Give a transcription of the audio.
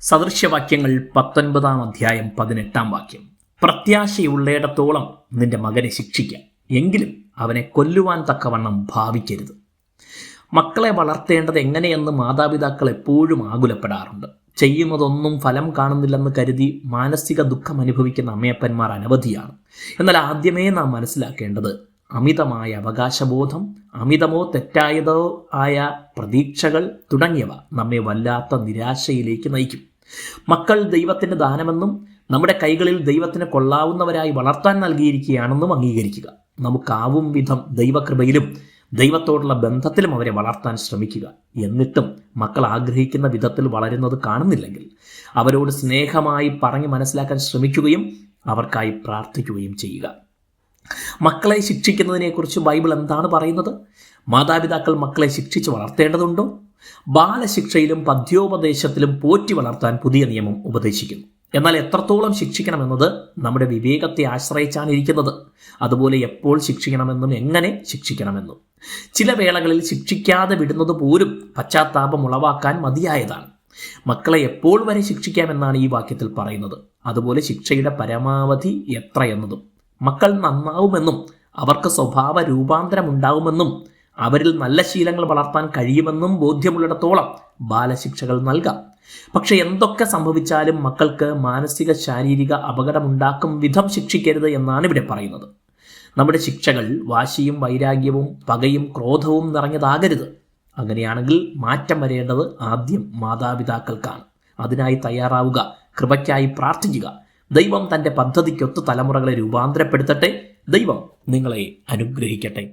സദൃശ്യവാക്യങ്ങൾ പത്തൊൻപതാം അധ്യായം പതിനെട്ടാം വാക്യം. പ്രത്യാശയുള്ളയിടത്തോളം നിന്റെ മകനെ ശിക്ഷിക്കാം എങ്കിലും അവനെ കൊല്ലുവാൻ തക്കവണ്ണം ഭാവിക്കരുത്. മക്കളെ വളർത്തേണ്ടത് എങ്ങനെയെന്ന് മാതാപിതാക്കൾ എപ്പോഴും ആകുലപ്പെടാറുണ്ട്. ചെയ്യുന്നതൊന്നും ഫലം കാണുന്നില്ലെന്ന് കരുതി മാനസിക ദുഃഖം അനുഭവിക്കുന്ന അമ്മയപ്പന്മാർ അനവധിയാണ്. എന്നാൽ ആദ്യമേ നാം മനസ്സിലാക്കേണ്ടത് അമിതമായ അവകാശബോധം അമിതമോ തെറ്റായതോ ആയ പ്രതീക്ഷകൾ തുടങ്ങിയവ നമ്മെ വല്ലാത്ത നിരാശയിലേക്ക് നയിക്കും. മക്കൾ ദൈവത്തിന്റെ ദാനമെന്നും നമ്മുടെ കൈകളിൽ ദൈവത്തിന് കൊള്ളാവുന്നവരായി വളർത്താൻ നൽകിയിരിക്കുകയാണെന്നും അംഗീകരിക്കുക. നമുക്കാവും വിധം ദൈവകൃപയിലും ദൈവത്തോടുള്ള ബന്ധത്തിലും അവരെ വളർത്താൻ ശ്രമിക്കുക. എന്നിട്ടും മക്കൾ ആഗ്രഹിക്കുന്ന വിധത്തിൽ വളരുന്നത് കാണുന്നില്ലെങ്കിൽ അവരോട് സ്നേഹമായി പറഞ്ഞ് മനസ്സിലാക്കാൻ ശ്രമിക്കുകയും അവർക്കായി പ്രാർത്ഥിക്കുകയും ചെയ്യുക. മക്കളെ ശിക്ഷിക്കുന്നതിനെക്കുറിച്ച് ബൈബിൾ എന്താണ് പറയുന്നത്? മാതാപിതാക്കൾ മക്കളെ ശിക്ഷിച്ച് വളർത്തേണ്ടതുണ്ടോ? ബാലശിക്ഷയിലും പദ്യോപദേശത്തിലും പോറ്റി വളർത്താൻ പുതിയ നിയമം ഉപദേശിക്കുന്നു. എന്നാൽ എത്രത്തോളം ശിക്ഷിക്കണമെന്നത് നമ്മുടെ വിവേകത്തെ ആശ്രയിച്ചാണ് ഇരിക്കുന്നത് അതുപോലെ എപ്പോൾ ശിക്ഷിക്കണമെന്നും എങ്ങനെ ശിക്ഷിക്കണമെന്നും. ചില വേളകളിൽ ശിക്ഷിക്കാതെ വിടുന്നത് പോലും പശ്ചാത്താപം ഉളവാക്കാൻ മതിയായതാണ്. മക്കളെ എപ്പോൾ വരെ ശിക്ഷിക്കാമെന്നാണ് ഈ വാക്യത്തിൽ പറയുന്നത്. അതുപോലെ ശിക്ഷയുടെ പരമാവധി എത്ര എന്നതും. മക്കൾ നന്നാവുമെന്നും അവർക്ക് സ്വഭാവ രൂപാന്തരം ഉണ്ടാവുമെന്നും അവരിൽ നല്ല ശീലങ്ങൾ വളർത്താൻ കഴിയുമെന്നും ബോധ്യമുള്ളിടത്തോളം ബാലശിക്ഷകൾ നൽകാം. പക്ഷെ എന്തൊക്കെ സംഭവിച്ചാലും മക്കൾക്ക് മാനസിക ശാരീരിക അപകടമുണ്ടാക്കും വിധം ശിക്ഷിക്കരുത് എന്നാണ് ഇവിടെ പറയുന്നത്. നമ്മുടെ ശിക്ഷകൾ വാശിയും വൈരാഗ്യവും പകയും ക്രോധവും നിറഞ്ഞതാകരുത്. അങ്ങനെയാണെങ്കിൽ മാറ്റം വരേണ്ടത് ആദ്യം മാതാപിതാക്കൾക്കാണ്. അതിനായി തയ്യാറാവുക കൃപയ്ക്കായി പ്രാർത്ഥിക്കുക. ദൈവം തന്റെ പദ്ധതിക്കൊത്ത് തലമുറകളെ രൂപാന്തരപ്പെടുത്തട്ടെ. ദൈവം നിങ്ങളെ അനുഗ്രഹിക്കട്ടെ.